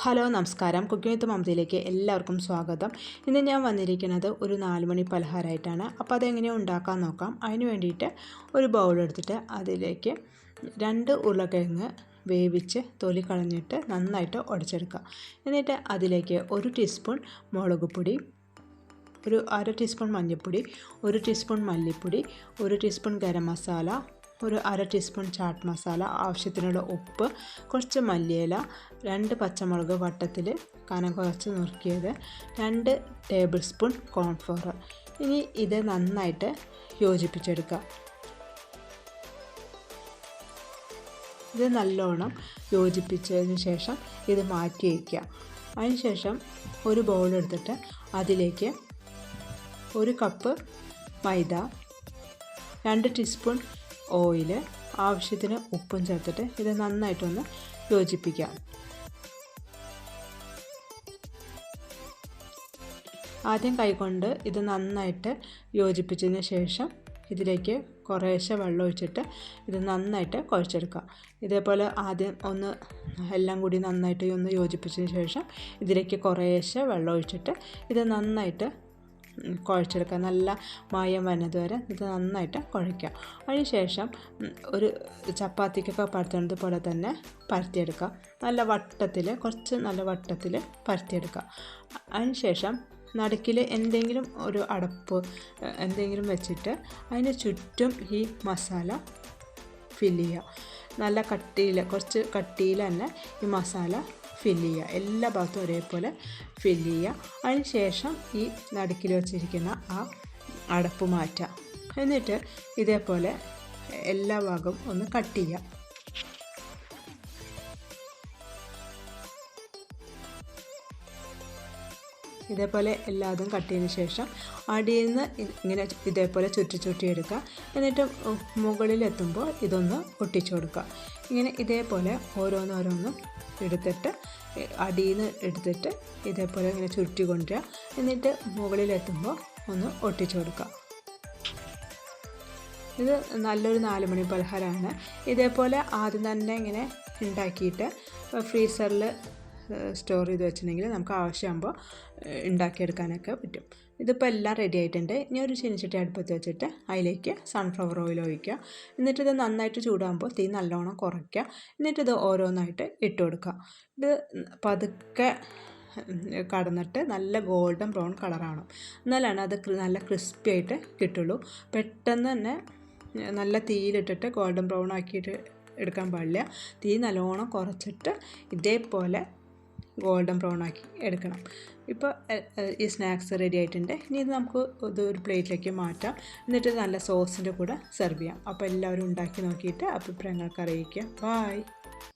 Hello നമസ്കാരം. Cooking വിത്ത് മമതയിലേക്ക് എല്ലാവർക്കും സ്വാഗതം. ഇന്ന് ഞാൻ വന്നിരിക്കുന്നത് ഒരു നാലുമണി പലഹാരമായിട്ടാണ്. അപ്പോൾ അതെങ്ങനെയാണ് ഉണ്ടാക്കാൻ നോക്കാം. അതിന് വേണ്ടിയിട്ട് ഒരു ബൗൾ എടുത്തിട്ട് അതിലേക്ക് രണ്ട് ഉരുളക്കിഴങ്ങ് വേവിച്ച് തൊലി കളഞ്ഞിട്ട് നന്നായിട്ട് ഉടച്ചെടുക്കുക. എന്നിട്ട് അതിലേക്ക് ഒരു ടീസ്പൂൺ മുളക് പൊടി ഒരു അര ടീസ്പൂൺ മഞ്ഞൾപ്പൊടി ഒരു ടീസ്പൂൺ മല്ലിപ്പൊടി ഒരു ടീസ്പൂൺ ഗരം മസാല ഒരു അര ടീസ്പൂൺ ചാട്ട് മസാല ആവശ്യത്തിനുള്ള ഉപ്പ് കുറച്ച് മല്ലിയില രണ്ട് പച്ചമുളക് വട്ടത്തിൽ കനം കുറച്ച് നുറുക്കിയത് രണ്ട് ടേബിൾ സ്പൂൺ കോൺഫ്ലോർ ഇനി ഇത് നന്നായിട്ട് യോജിപ്പിച്ചെടുക്കുക. ഇത് നല്ലോണം യോജിപ്പിച്ചതിന് ശേഷം ഇത് മാറ്റി വയ്ക്കുക അതിനുശേഷം ഒരു ബൗൾ എടുത്തിട്ട് അതിലേക്ക് ഒരു കപ്പ് മൈദ രണ്ട് ടീസ്പൂൺ ഓയിൽ ആവശ്യത്തിന് ഉപ്പും ചേർത്തിട്ട് ഇത് നന്നായിട്ടൊന്ന് യോജിപ്പിക്കാം. ആദ്യം കൈകൊണ്ട് ഇത് നന്നായിട്ട് യോജിപ്പിച്ചതിന് ശേഷം ഇതിലേക്ക് കുറേശ്ശെ വെള്ളം ഒഴിച്ചിട്ട് ഇത് നന്നായിട്ട് കുഴച്ചെടുക്കുക ഇതേപോലെ ആദ്യം ഒന്ന് എല്ലാം കൂടി നന്നായിട്ട് ഒന്ന് യോജിപ്പിച്ചതിന് ശേഷം ഇതിലേക്ക് കുറേശ്ശെ വെള്ളം ഒഴിച്ചിട്ട് ഇത് നന്നായിട്ട് കുഴച്ചെടുക്കുക. നല്ല മായം വരുന്നത് വരെ ഇത് നന്നായിട്ട് കുഴയ്ക്കുക. അതിന് ശേഷം ഒരു ചപ്പാത്തിക്കൊക്കെ പരത്തുന്നത് പോലെ തന്നെ പരത്തിയെടുക്കുക. നല്ല വട്ടത്തിൽ കുറച്ച് നല്ല വട്ടത്തിൽ പരത്തിയെടുക്കുക. അതിന് ശേഷം നടുക്കിൽ എന്തെങ്കിലും ഒരു അടപ്പ് എന്തെങ്കിലും വെച്ചിട്ട് അതിന് ചുറ്റും ഈ മസാല ഫില്ല് ചെയ്യുക. നല്ല കട്ടിയിൽ കുറച്ച് കട്ടിയിൽ തന്നെ ഈ മസാല ഫില്ല് ചെയ്യുക. എല്ലാ ഭാഗത്തും ഒരേപോലെ ഫില്ല് ചെയ്യുക. അതിന് ശേഷം ഈ നടുക്കിൽ വെച്ചിരിക്കുന്ന ആ അടപ്പ് മാറ്റുക. എന്നിട്ട് ഇതേപോലെ എല്ലാ ഭാഗവും ഒന്ന് കട്ട് ചെയ്യുക. ഇതേപോലെ എല്ലാതും കട്ട് ശേഷം അടിയിൽ നിന്ന് ഇങ്ങനെ ഇതേപോലെ ചുറ്റി ചുറ്റി എടുക്കുക. എന്നിട്ട് മുകളിലെത്തുമ്പോൾ ഇതൊന്ന് ഒട്ടിച്ചു കൊടുക്കുക. ഇങ്ങനെ ഇതേപോലെ ഓരോന്നോരോന്നും എടുത്തിട്ട് അടിയിൽ നിന്ന് എടുത്തിട്ട് ഇതേപോലെ ഇങ്ങനെ ചുറ്റി കൊണ്ടുവരിക. എന്നിട്ട് മുകളിലെത്തുമ്പോൾ ഒന്ന് ഒട്ടിച്ചു കൊടുക്കുക. ഇത് നല്ലൊരു നാല് മണി പലഹാരമാണ്. ഇതേപോലെ ആദ്യം തന്നെ ഇങ്ങനെ ഉണ്ടാക്കിയിട്ട് ഫ്രീസറിൽ സ്റ്റോർ ചെയ്ത് വെച്ചിട്ടുണ്ടെങ്കിൽ നമുക്ക് ആവശ്യമാകുമ്പോൾ ഉണ്ടാക്കിയെടുക്കാനൊക്കെ പറ്റും. ഇതിപ്പോൾ എല്ലാം റെഡി ആയിട്ടുണ്ട്. ഇനി ഒരു ചീനിച്ചട്ടി അടുപ്പത്ത് വെച്ചിട്ട് അതിലേക്ക് സൺഫ്ലവർ ഓയിൽ ഒഴിക്കുക. എന്നിട്ട് ഇത് നന്നായിട്ട് ചൂടാകുമ്പോൾ തീ നല്ലോണം കുറയ്ക്കുക. എന്നിട്ട് ഇത് ഓരോന്നായിട്ട് ഇട്ട് കൊടുക്കുക. ഇത് പതുക്കെ കടന്നിട്ട് നല്ല ഗോൾഡൻ ബ്രൗൺ കളറാണ് എന്നാലാണ് അത് നല്ല ക്രിസ്പി ആയിട്ട് കിട്ടുള്ളൂ. പെട്ടെന്ന് തന്നെ നല്ല തീയിലിട്ടിട്ട് ഗോൾഡൻ ബ്രൗൺ ആക്കിയിട്ട് എടുക്കാൻ പാടില്ല. തീ നല്ലോണം കുറച്ചിട്ട് ഇതേപോലെ ഗോൾഡൻ ബ്രൗൺ ആക്കി എടുക്കണം. ഇപ്പോൾ ഈ സ്നാക്സ് റെഡി ആയിട്ടുണ്ട്. ഇനി ഇത് നമുക്ക് ഇത് ഒരു പ്ലേറ്റിലേക്ക് മാറ്റാം. എന്നിട്ട് നല്ല സോസിന്റെ കൂടെ സെർവ് ചെയ്യാം. അപ്പോൾ എല്ലാവരും ഉണ്ടാക്കി നോക്കിയിട്ട് അഭിപ്രായങ്ങൾക്ക് അറിയിക്കാം ബായ്